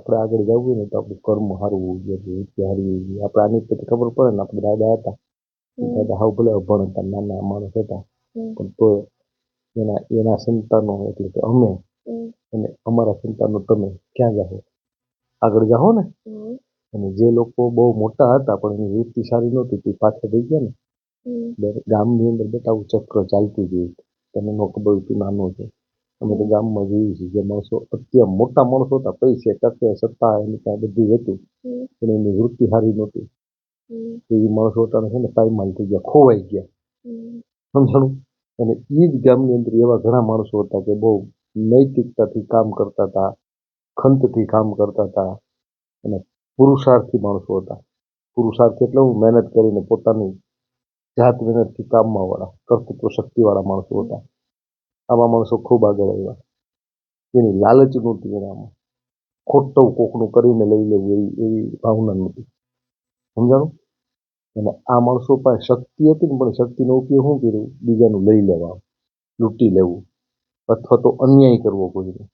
આપણે આગળ જવું હોય ને તો આપણું કર્મ સારું હોવું જોઈએ સારી હોવી જોઈએ. આપણે આની પછી ખબર પડે ને આપણે દાદા હતા. દાદા હાવ ભલે અભણ હતા નાના માણસ હતા. પણ તો એના એના સંતાનો એટલે કે અમે અને અમારા સંતાનો તમે ક્યાં જાઓ? આગળ જાઓ ને? અને જે લોકો બહુ મોટા હતા પણ એની વૃત્તિ સારી નહોતી તે પાછળ થઈ ગયા ને. ગામની અંદર બેટા આવું ચક્ર ચાલતું જ તમે નો ખબર તું નાનો છે. અમે તો ગામમાં જોયું છે જે માણસો અત્યારે મોટા માણસો હતા પૈસે તકે સત્તા એની ત્યાં બધું હતું પણ એની વૃત્તિ સારી નહોતી. એ માણસો હતા છે ને પાયમાલ થઈ ગયા ખોવાઈ ગયા. સમજાણું? અને એ જ ગામની અંદર એવા ઘણા માણસો હતા કે બહુ નૈતિકતાથી કામ કરતા હતા ખંતથી કામ કરતા હતા અને પુરુષાર્થી માણસો હતા. પુરુષાર્થ એટલે હું મહેનત કરીને પોતાની જાત મહેનતથી કામમાં વાળા કર્તૃત્વ શક્તિવાળા માણસો હતા. આવા માણસો ખૂબ આગળ આવ્યા. એની લાલચ નહોતી એનામાં ખોટું કોકનું કરીને લઈ લેવું એવી એવી ભાવના નહોતી. સમજાણું? અને આ માણસો પાસે શક્તિ હતી ને, પણ શક્તિનો ઉપયોગ શું કર્યું? બીજાનું લઈ લેવા, લૂંટી લેવું, અથવા તો અન્યાય કરવો કોઈને.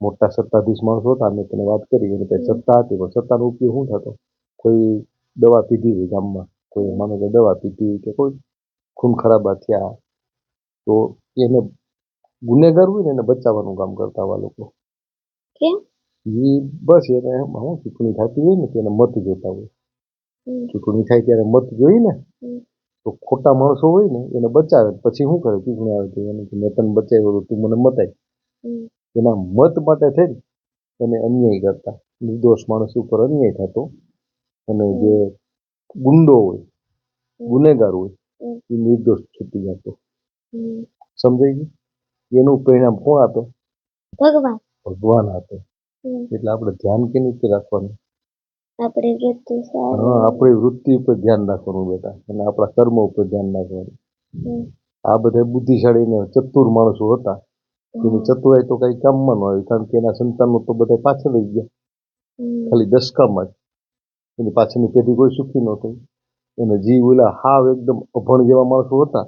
મોટા સત્તાધીશ માણસો હતા મેં તને વાત કરી, એની પાસે સત્તા હતી, પણ સત્તાનો ઉપયોગ શું થતો? કોઈ દવા પીધી હોય ગામમાં, કોઈ માનો કે દવા પીધી કે કોઈ, ખૂન ખરાબા થયા, તો એને ગુનેગાર હોય ને એને બચાવવાનું કામ કરતા આવા લોકો. કેમ? એ બસ એને હું ચૂંટણી થતી હોય ને તેને મત જોતા હોય. ચૂંટણી થાય ત્યારે મત જોઈ ને તો ખોટા માણસો હોય ને એને બચાવે. પછી શું કરે? ચૂંટણી આવે તો એને મેં તને બચાવ્યો તો મને મતાય. એના મત માટે થઈ એને અન્યાય કરતા. નિર્દોષ માણસ ઉપર અન્યાય થતો. અને જે ગુંડો હોય ગુનેગાર હોય એ નિર્દોષ છૂટી જતો. સમજાઈ ગયું? એનું પરિણામ કોણ આપે? ભગવાન. ભગવાન આપે. એટલે આપણે ધ્યાન કેની ઉપર રાખવાનું? આપણે વૃત્તિ હા આપણી વૃત્તિ ઉપર ધ્યાન રાખવાનું બેટા અને આપણા કર્મ ઉપર ધ્યાન રાખવાનું. આ બધા બુદ્ધિશાળી ને ચતુર માણસો હતા. એની ચતુરાઈ તો કઈ કામમાં ન આવી કારણ કે એના સંતાનો તો બધા પાછળ રહી ગયા. ખાલી દસકામાં જ. એની પાછળની પેઢી કોઈ સુખી નહોતી એને અને જીવ ઓલા હાવ એકદમ અભણ જેવા માણસો હતા.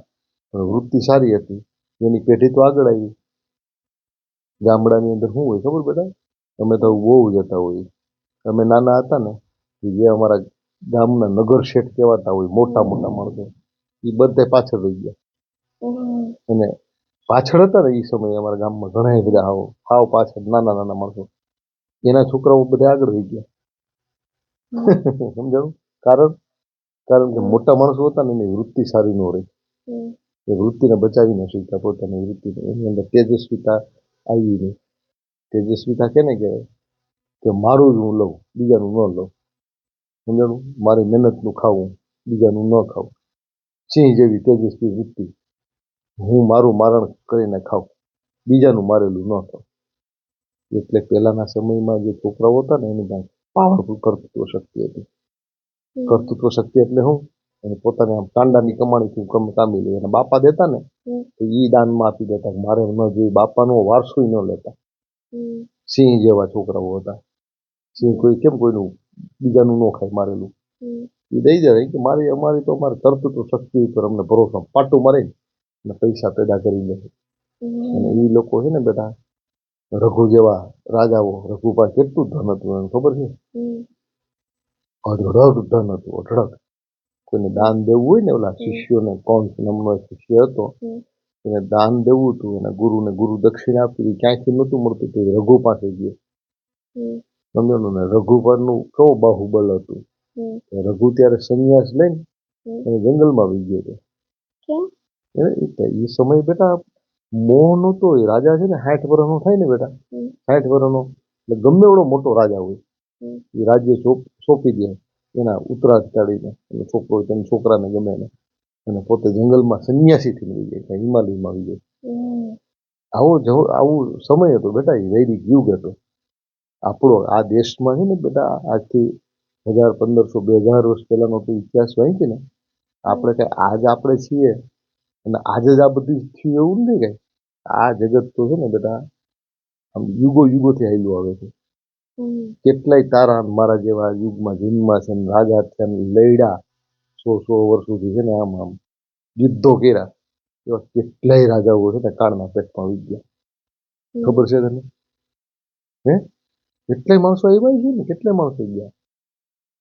પણ વૃત્તિ સારી હતી. એની પેઢી તો આગળ આવી. ગામડાની અંદર શું હોય ખબર બેટા? અમે તો બહુ જતા હોઈએ. અમે નાના હતા ને જે અમારા ગામના નગર શેઠ કહેવાતા હોય મોટા મોટા માણસો એ બધે પાછળ રહી ગયા. અને પાછળ હતા ને એ સમયે અમારા ગામમાં ઘણા બધા હાવ હાવ પાછળ નાના નાના માણસો. એના છોકરાઓ બધા આગળ રહી ગયા. સમજાણું? કારણ કારણ કે મોટા માણસો હતા ને એની વૃત્તિ સારી ન રહી. એ વૃત્તિને બચાવી ન શકતા પોતાની વૃત્તિને એની અંદર તેજસ્વીતા આવી નહીં તેજસ્વીતા કેને કહેવાય? કે મારું જ હું લઉં બીજાનું ન લઉં. સમજાણું? મારી મહેનતનું ખાવું બીજાનું ન ખાવું. સિંહ જેવી તેજસ્વી વૃત્તિ હું મારું મારણ કરીને ખાઉં બીજાનું મારેલું ન ખાઉં. એટલે પહેલાના સમયમાં જે છોકરાઓ હતા ને એની પાસે પાવરફુલ કર્તૃત્વ શક્તિ હતી. કર્તૃત્વ શક્તિ એટલે શું એને પોતાને આમ કાંડાની કમાણીથી કમ કામી લે એના બાપા દેતા ને તો ઈ દાનમાં આપી દેતા મારે ન જોઈએ બાપાનો વારસોય ન લેતા. સિંહ જેવા છોકરાઓ હતા. સિંહ કોઈ કેમ કોઈનું બીજાનું ન ખાય મારેલું? એ દઈ જાય કે મારી અમારી તો અમારે કર્તૃત્વ શક્તિ ઉપર અમને ભરોસો. પાટું મારે અને પૈસા પેદા કરી લે અને એ લોકો છે ને બેટા રઘુ જેવા રાજાઓ રઘુ પાસે કેટલું ધન હતું એને ખબર છે. અઢળક ધન હતું અઢળક. કોઈને દાન દેવું હોય ને ઓલા શિષ્યોને કોણ નામનો શિષ્ય હતો. એને દાન દેવું હતું એના ગુરુને ગુરુ દક્ષિણા આપી. ક્યાંયથી નહોતું મળતું તો રઘુ પાસે ગયો હમ. સમજ્યો ને રઘુ પરનું કેવું બાહુબલ હતું. રઘુ ત્યારે સંન્યાસ લઈને. અને જંગલમાં આવી ગયો હતો એ- સમય બેટા મોહ નહોતો એ રાજા છે ને સાઠ વર્ષનો થાય ને બેટા. સાઠ વર્ષનો એટલે ગમે એવડો મોટો રાજા હોય એ રાજ્ય સોંપી દે એના ઉત્તરાધિકારીને એનો છોકરો તેના છોકરાને ગમે એને અને પોતે જંગલમાં સંન્યાસી મળી જાય ત્યાં હિમાલયમાં આવી જાય. આવો જવો આવું સમય હતો બેટા એ વૈદિક યુગ હતો આપણો આ દેશમાં છે ને બેટા આજથી હજાર પંદરસો બે હજાર વર્ષ પહેલાનો તો ઇતિહાસ વાંચી ને આપણે કઈ આજ આપણે છીએ અને આજે જ આ બધું થયું એવું નથી કઈ આ જગત તો છે ને બેટા આમ યુગો યુગોથી હાલ્યું આવે છે. કેટલાય તારા મારા જેવા યુગમાં જન્મમાં છે રાજા છે લડ્યા સો સો વર્ષ સુધી છે ને આમ આમ યુદ્ધો કર્યા. એવા કેટલાય રાજાઓ છે ને કાળના પેટમાં આવી ગયા. ખબર છે તને? હે? કેટલાય માણસો એવા છે ને કેટલાય માણસો ગયા.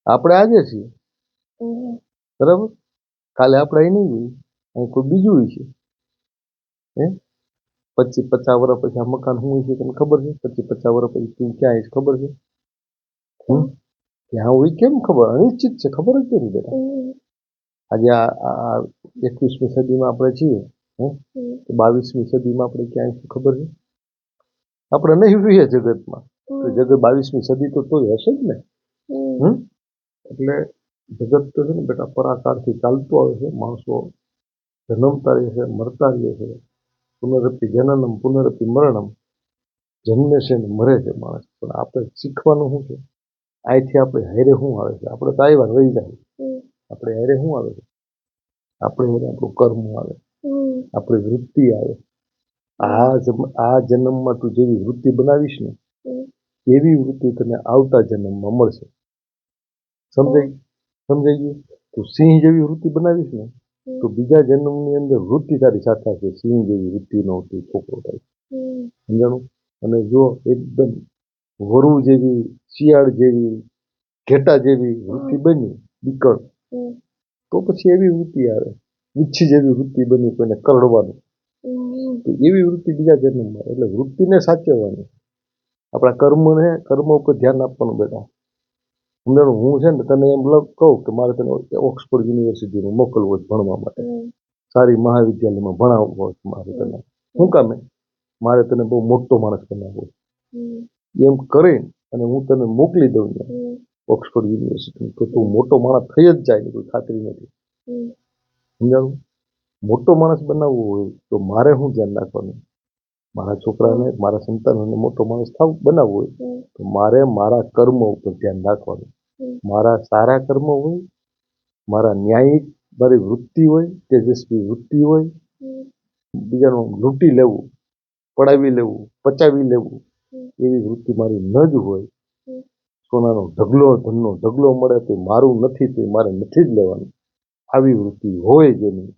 આપણે આજે છીએ. બરાબર? કાલે આપણે અહીં નહીં હોય અહીં કોઈ બીજું હોય છે. હે? પચીસ પચાસ વર્ષ પછી આ મકાન શું છે તને ખબર છે? પચીસ પચાસ વર્ષ પછી તું ક્યાં આવીશ ખબર છે? ત્યાં હોય કેમ ખબર? અનિશ્ચિત છે ખબર જ નથી બેટા. આજે આ એકવીસમી સદીમાં આપણે છીએ તો બાવીસમી સદીમાં આપણે ક્યાં છે ખબર છે? આપણે નહીં જોઈએ જગતમાં. તો જગત બાવીસમી સદી તો તોય હશે જ ને. એટલે જગત તો છે ને બેટા પરાકારથી ચાલતું આવે છે. માણસો જન્મતા રહે છે મરતા રહે છે. પુનરપી જનનમ પુનરપી મરણમ જન્મે છે ને મરે છે માણસ. પણ આપણે શીખવાનું શું છે? અહીંથી આપણે હારે શું આવે છે? આપણે તો આવ્યા રહી જાય. આપણે હારે શું આવે છે? આપણે આપણું કર્મ આવે. આપણી વૃત્તિ આવે. આ આ જન્મમાં તું જેવી વૃત્તિ બનાવીશ ને એવી વૃત્તિ તને આવતા જન્મમાં મળશે. સમજાય? સમજાઈ ગયું? તું સિંહ જેવી વૃત્તિ બનાવીશ ને તો બીજા જન્મની અંદર વૃત્તિ તારી સાથે હશે સિંહ જેવી વૃત્તિ નો તું છોકરો થાય. સમજાણું? અને જો એકદમ વરુ જેવી શિયાળ જેવી ઘેટા જેવી વૃત્તિ બની બીકળ તો પછી એવી વૃત્તિ આવે. ઈચ્છી જેવી વૃત્તિ બની કોઈને કરડવાનું. તો એવી વૃત્તિ બીજા જન્મમાં એટલે વૃત્તિને સાચવવાની. આપણા કર્મને કર્મ ઉપર ધ્યાન આપવાનું બેટા. સમજાણું હું છે ને તને એમ કહું કે મારે તને ઓક્સફોર્ડ યુનિવર્સિટીમાં મોકલવો છે ભણવા માટે. સારી મહાવિદ્યાલયમાં ભણાવવો છે મારે તને. શું કામે? મારે તને બહુ મોટો માણસ બનાવવો. એમ કરી અને હું તને મોકલી દઉં ને ઓક્સફોર્ડ યુનિવર્સિટી તો તું મોટો માણસ થઈ જ જાય કોઈ ખાતરી નથી. સમજાણું? મોટો માણસ બનાવવો હોય તો મારે શું ધ્યાન રાખવાનું? મારા છોકરાને મારા સંતાનોને મોટો માણસ થાવ બનાવવો હોય. તો મારે મારા કર્મ ઉપર ધ્યાન રાખવાનું. મારા સારા કર્મ હોય મારા ન્યાયિક મારી વૃત્તિ હોય તેજસ્વી વૃત્તિ હોય બીજાનું લૂંટી લેવું પડાવી લેવું પચાવી લેવું એવી વૃત્તિ મારી ન જ હોય. સોનાનો ઢગલો ધનનો ઢગલો મળે તો મારું નથી તો મારે નથી જ લેવાનું. આવી વૃત્તિ હોય જેની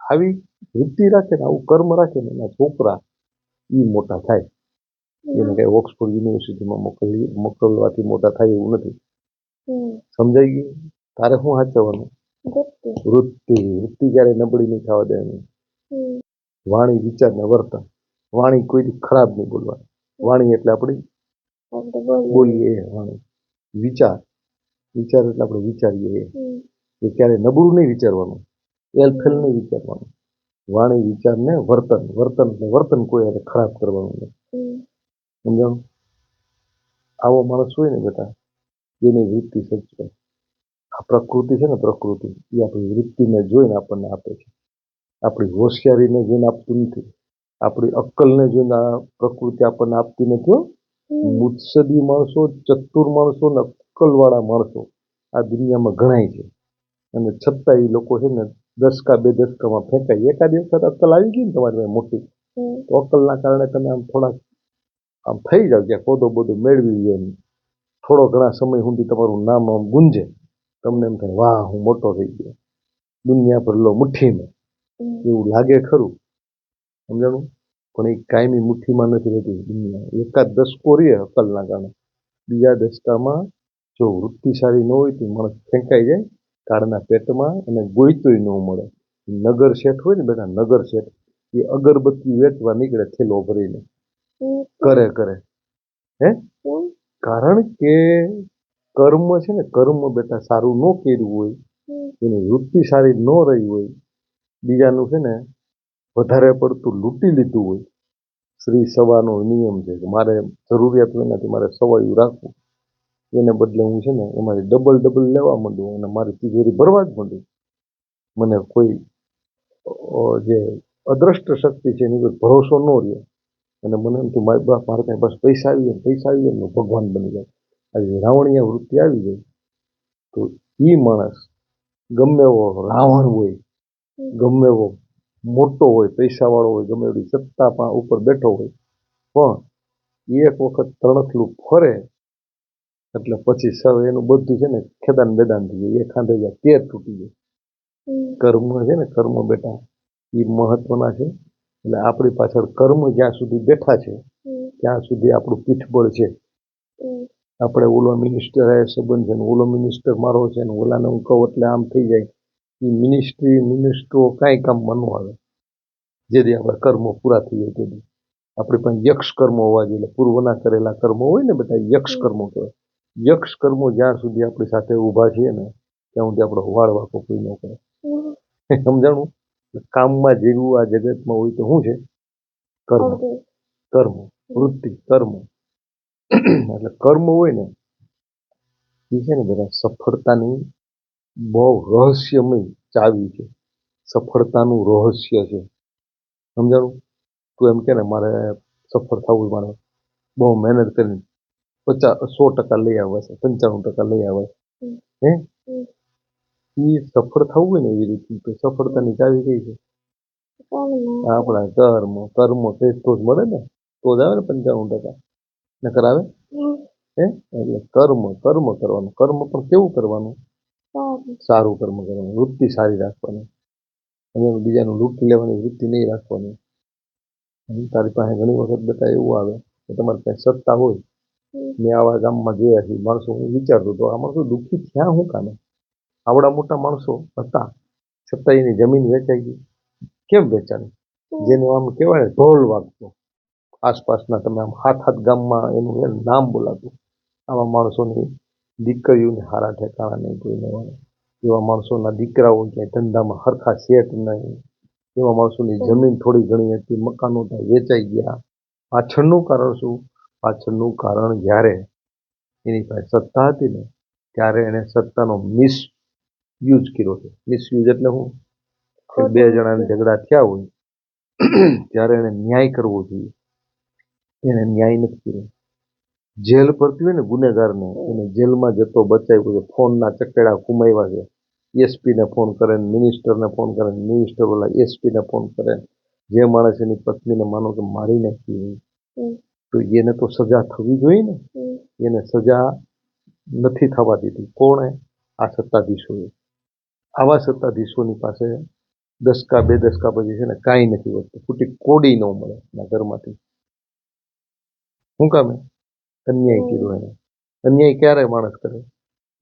આવી વૃત્તિ રાખે ને આવું કર્મ રાખે ને એના છોકરા એ મોટા થાય. એને કઈ ઓક્સફોર્ડ યુનિવર્સિટીમાં મોકલી મોકલવાથી મોટા થાય એવું નથી. સમજાઈ ગયું? તારે શું સાચવવાનું વૃત્તિ. વૃત્તિ. ક્યારે નબળી નહીં થવા દેવાની. વાણી વિચાર ને વર્તન. વાણી કોઈ ખરાબ નહીં બોલવાની. વાણી એટલે આપણી બોલીએ. બોલીએ વાણી. વિચાર. વિચાર એટલે આપણે વિચારીએ. એ ક્યારે નબળું નહીં વિચારવાનું. એલફેલ નહીં વિચારવાનું. વાણી વિચાર ને વર્તન વર્તન વર્તન કોઈ એને ખરાબ કરવાનું નથી સમજાણું? આવો માણસ હોય ને બેટા એની વૃત્તિ સચવે આ પ્રકૃતિ છે ને પ્રકૃતિ એ આપણી વૃત્તિને જોઈને આપણને આપે છે. આપણી હોશિયારીને જોઈને આપતું નથી. આપણી અક્કલને જોઈને આ પ્રકૃતિ આપણને આપતી નથી મુત્સદી માણસો ચતુર માણસો ને અક્કલવાળા માણસો આ દુનિયામાં ઘણાય છે. અને છતાં એ લોકો છે ને દસકા બે દસકામાં ફેંકાય. એકાદ વખત અક્કલ આવી ગઈ ને તમારી મોટી. તો અક્કલના કારણે તમે આમ થોડાક આમ થઈ જાવ જ્યાં કોદો બોદો મેળવી લે થોડો ઘણા સમય સુધી તમારું નામ આમ ગુંજે. તમને એમ થાય વાહ હું મોટો થઈ ગયો. દુનિયા પર લો મુઠ્ઠીમાં એવું લાગે ખરું. સમજાણું? પણ એ કાયમી મુઠ્ઠીમાં નથી રહેતી દુનિયા. એકાદ દસકો રહે અક્કલના કારણે. બીજા દસકામાં જો વૃત્તિ સારી ન હોય તો માણસ ફેંકાઈ જાય. કાળના પેટમાં અને ગોઈતોય ન મળે. નગર શેઠ હોય ને બેટા, નગર શેઠ, એ અગરબત્તી વેચવા નીકળે થેલો ભરીને. કરે કરે. હે? કારણ કે કર્મ છે ને, કર્મ બેટા સારું ન કર્યું હોય, એની વૃત્તિ સારી ન રહી હોય, બીજાનું છે ને વધારે પડતું લૂંટી લીધું હોય. શ્રી સવાનો નિયમ છે કે મારે જરૂરિયાત વિનાથી મારે સવાયું રાખવું. એને બદલે હું છે ને એમાંથી ડબલ ડબલ લેવા માંડું અને મારી તિજોરી ભરવા જ માંડું. મને કોઈ જે અદ્રષ્ટ શક્તિ છે એની પર ભરોસો ન રહે અને મને એમ કે મારી બાપ મારે કાંઈ બસ પૈસા આવી જાય પૈસા આવી જાય ભગવાન બની જાય. આવી રાવણીય વૃત્તિ આવી જાય તો એ માણસ ગમે એવો રાવણ હોય, ગમે એવો મોટો હોય, પૈસાવાળો હોય, ગમે એવી સત્તા ઉપર બેઠો હોય, પણ એક વખત તણખલું ફરે એટલે પછી સર એનું બધું છે ને ખેદાન બેદાન થઈ જાય. એ ખાંધે જાય તેર તૂટી જાય. કર્મ છે ને કર્મ બેટા એ મહત્વના છે. એટલે આપણી પાછળ કર્મ જ્યાં સુધી બેઠા છે ત્યાં સુધી આપણું પીઠબળ છે. આપણે ઓલો મિનિસ્ટર એ સંબંધ છે ને ઓલો મિનિસ્ટર મારો છે ને ઓલાને હું કહું એટલે આમ થઈ જાય. એ મિનિસ્ટ્રી મિનિસ્ટરો કાંઈ કામમાં ન આવે. જેથી આપણા કર્મો પૂરા થઈ જાય તેથી આપણે પણ યક્ષ કર્મો હોવા જોઈએ. પૂર્વના કરેલા કર્મો હોય ને બધા યક્ષ કર્મો કહેવાય. યક્ષ કર્મો જ્યાં સુધી આપણી સાથે ઊભા છીએ ને ત્યાં સુધી આપણે હોવાળવા કોઈ ન કરે. સમજાણું? કામમાં જેવું આ જગતમાં હોય તો શું છે? કર્મ. કર્મ. વૃત્તિ કર્મ. એટલે કર્મ હોય ને એ છે ને બધા સફળતાની બહુ રહસ્યમય ચાવી છે. સફળતાનું રહસ્ય છે. સમજાણું? તું એમ કે ને મારે સફળ થવું મારે બહુ મહેનત કરીને પચાસ, સો ટકા લઈ આવે છે, પંચાણું ટકા લઈ આવે હે? એ સફળ થવું હોય ને એવી રીતે સફળતાની ચાવી કઈ છે? આપણા કર્મ કર્મ તે તો જ મળે ને, તો જ આવે ને પંચાણું ટકા. નકર આવે? હે? એટલે કર્મ કર્મ કરવાનું, કર્મ પણ કેવું કરવાનું? સારું કર્મ કરવાનું, વૃત્તિ સારી રાખવાની. અને બીજાનું લૂંટી લેવાની વૃત્તિ નહીં રાખવાની. તારી પાસે ઘણી વખત બધા એવું આવે કે તમારી પાસે સત્તા હોય મેં આવા ગામમાં જોયા છે, માણસો હું વિચારતો આ માણસો દુઃખી થયા હું કામે આવડા મોટા માણસો હતા છતાં એની જમીન વેચાઈ ગઈ. કેમ વેચાણી? જેનું આમ કહેવાય ને ઢોલ વાગતો. આસપાસના તમે આમ હાથ હાથ ગામમાં એનું નામ બોલાતું. આવા માણસોની દીકરીઓને હારા ઠેકાણા નહીં કોઈને એવા માણસોના દીકરાઓ ક્યાંય ધંધામાં હરખા સેટ નહીં. એવા માણસોની જમીન થોડી ઘણી હતી, મકાનો ત્યાં વેચાઈ ગયા. પાછળનું કારણ શું? પાછળનું કારણ જ્યારે એની પાસે સત્તા હતી ને ત્યારે એને સત્તાનો મિસ યુઝ કર્યો છે. મિસયુઝ એટલે હું બે જણાને ઝઘડા થયા હોય ત્યારે એને ન્યાય કરવો જોઈએ. એને ન્યાય નથી કર્યો. જેલ પરથી હોય ને ગુનેગારને એને જેલમાં જતો બચાવ્યો છે. ફોનના ચકેડા કુમાવ્યા છે. એસપીને ફોન કરે ને મિનિસ્ટરને ફોન કરે મિનિસ્ટર ઓલા એસપીને ફોન કરે જે માણસ એની પત્નીને માનો કે મારી નાખી તો એને તો સજા થવી જોઈએ ને? એને સજા નથી થવા દીધી. કોણે? આ સત્તાધીશોએ. આવા સત્તાધીશોની પાસે દસકા બે દસકા પછી છે ને કાંઈ નથી વધતું. ફૂટી કોડી ન મળે એના ઘરમાંથી. શું કામે અન્યાય કર્યો એને. અન્યાય ક્યારે માણસ કરે?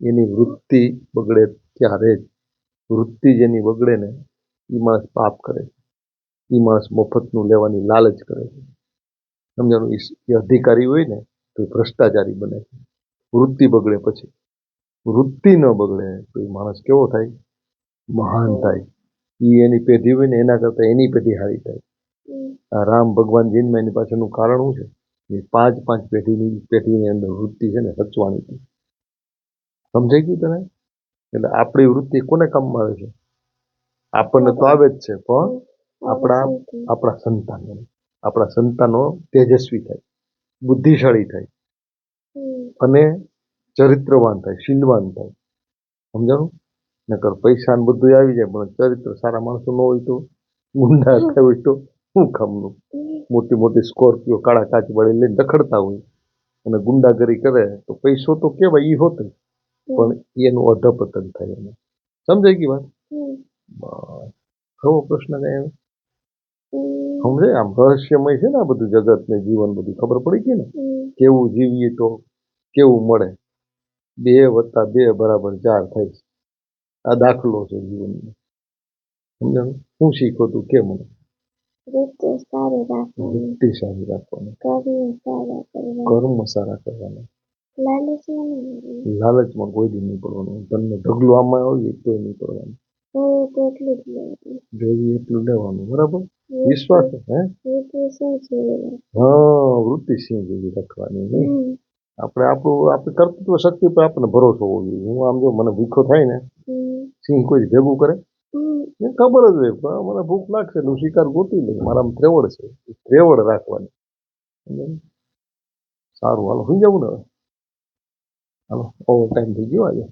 એની વૃત્તિ બગડે ત્યારે જ. વૃત્તિ જેની બગડે ને એ માણસ પાપ કરે એ માણસ મફતનું લેવાની લાલચ કરે છે. સમજાણું એ અધિકારી હોય ને, તો એ ભ્રષ્ટાચારી બને છે. વૃત્તિ બગડે પછી. વૃત્તિ ન બગડે તો એ માણસ કેવો થાય? મહાન થાય. એ એની પેઢી હોય ને, એના કરતાં એની પેઢી સારી થાય. આ રામ ભગવાન જન્મ એની પાછળનું કારણ શું છે? એ પાંચ પાંચ પેઢીની પેઢીની અંદર વૃત્તિ છે ને સચવાની હતી સમજાઈ ગયું તને? એટલે આપણી વૃત્તિ કોને કામમાં આવે છે? આપણને તો આવે જ છે, પણ આપણા આપણા સંતાનો આપણા સંતાનો તેજસ્વી થાય બુદ્ધિશાળી થાય અને ચરિત્રવાન થાય શીલવાન થાય. સમજાણું? નકર પૈસા ને બધું આવી જાય પણ ચરિત્ર સારા માણસો ન હોય તો ગુંડા થાય હોય તો શું કામનું? મોટી મોટી સ્કોર્પિયો કાળા કાચ વળી લઈને રખડતા હોય અને ગુંડાગરી કરે તો પૈસો તો કેવાય એ હોત. પણ એનું અધપતન થાય એને સમજાય ગઈ વાત? બસ. ખરો પ્રશ્ન કઈ આવે? હમ સમજે આમ રહસ્યમય છે ને આ બધું જગત ને જીવન બધું ખબર પડી ગઈ ને? કેવું જીવીએ તો કેવું મળે? બે વત્તા બે બરાબર ચાર થાય છે. આ દાખલો છે જીવનનો. સમજાણું? શું શીખો તું? કે મને? વૃત્તિ સારી રાખવાની. કર્મ સારા કરવાના. લાલચમાં કોઈ દી નહીં પડવાનું. તમને ઢગલું આમાં આવી જાય નહીં પડવાનું. તો જોઈએ એટલું લેવાનું. બરાબર? વિશ્વાસ હે હા વૃત્તિ સિંહ જેવી રાખવાની નહીં આપણે આપણું આપણે કર્તૃત્વ શક્તિ પર આપણને ભરોસો હોવો જોઈએ. હું આમ જો મને ભૂખો થાય ને સિંહ કોઈ ભેગું કરે? ને ખબર જ હોય પણ મને ભૂખ લાગશે હું શિકાર ગોતી લઈ મારા ત્રેવડ છે. ત્રેવડ રાખવાની. સારું હાલો સુઈ જવું ને હવે. હાલો ઓવર ટાઈમ થઈ ગયો આજે.